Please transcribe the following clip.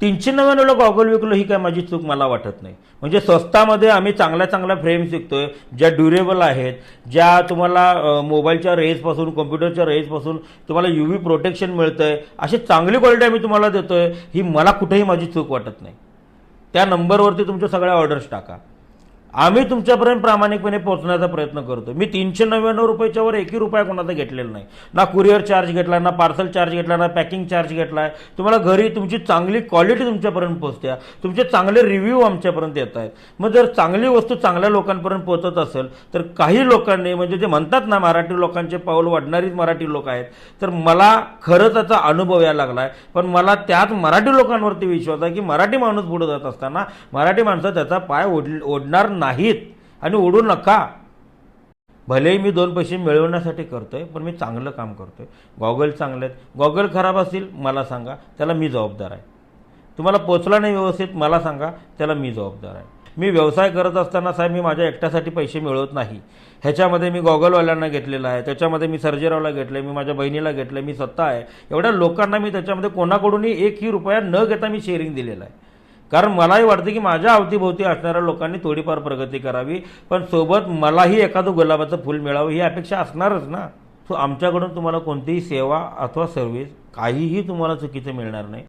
तीनशे नव्याण्णवला गॉगल विकलो ही काय माझी चूक मला वाटत नाही. म्हणजे स्वस्तामध्ये आम्ही चांगल्या चांगल्या फ्रेम्स विकतोय ज्या ड्युरेबल आहेत ज्या तुम्हाला मोबाईलच्या रेजपासून कॉम्प्युटरच्या रेजपासून तुम्हाला यू व्ही प्रोटेक्शन मिळतं आहे अशी चांगली क्वालिटी आम्ही तुम्हाला देतोय ही मला कुठेही माझी चूक वाटत नाही. त्या नंबरवरती तुमच्या सगळ्या ऑर्डर्स टाका. आम्ही तुमच्यापर्यंत प्रामाणिकपणे पोहोचण्याचा प्रयत्न करतो मी तीनशे नव्याण्णव रुपयाच्या वर एकही रुपया कोणाचा घेतलेला नाही. ना कुरिअर चार्ज घेतला ना पार्सल चार्ज घेतला ना पॅकिंग चार्ज घेतला आहे तुम्हाला घरी तुमची चांगली क्वालिटी तुमच्यापर्यंत पोहोचते. तुमचे चांगले रिव्ह्यू आमच्यापर्यंत येत आहेत. मग जर चांगली वस्तू चांगल्या लोकांपर्यंत पोहोचत असेल तर काही लोकांनी म्हणजे जे म्हणतात ना मराठी लोकांचे पाऊल वाढणारीच मराठी लोक आहेत तर मला खरं त्याचा अनुभव यायला लागला आहे पण मला त्यात मराठी लोकांवरती विश्वास आहे की मराठी माणूस पुढे जात असताना मराठी माणसं त्याचा पाय ओढ ओढणार नाहीत आणि उडू नका. भलेही मी दोन पैसे मिळवण्यासाठी करतोय पण मी चांगलं काम करतोय. गॉगल चांगले आहेत. गॉगल खराब असतील मला सांगा त्याला मी जबाबदार आहे. तुम्हाला पोचला नाही व्यवस्थित मला सांगा त्याला मी जबाबदार आहे. मी व्यवसाय करत असताना साहेब मी माझ्या एकट्यासाठी पैसे मिळवत नाही. ह्याच्यामध्ये मी गॉगलवाल्यांना घेतलेलं आहे त्याच्यामध्ये मी सर्जेरावला घेतलं मी माझ्या बहिणीला घेतलं मी स्वतः आहे. एवढ्या लोकांना मी त्याच्यामध्ये कोणाकडूनही एकही रुपया न घेता मी शेअरिंग दिलेलं आहे. कारण मलाही वाटतं की माझ्या अवतीभोवती असणाऱ्या लोकांनी थोडीफार प्रगती करावी पण सोबत मलाही एखादं गुलाबाचं फुल मिळावं ही अपेक्षा असणारच ना. सो आमच्याकडून तुम्हाला कोणतीही सेवा अथवा सर्व्हिस काहीही तुम्हाला चुकीचं मिळणार नाही.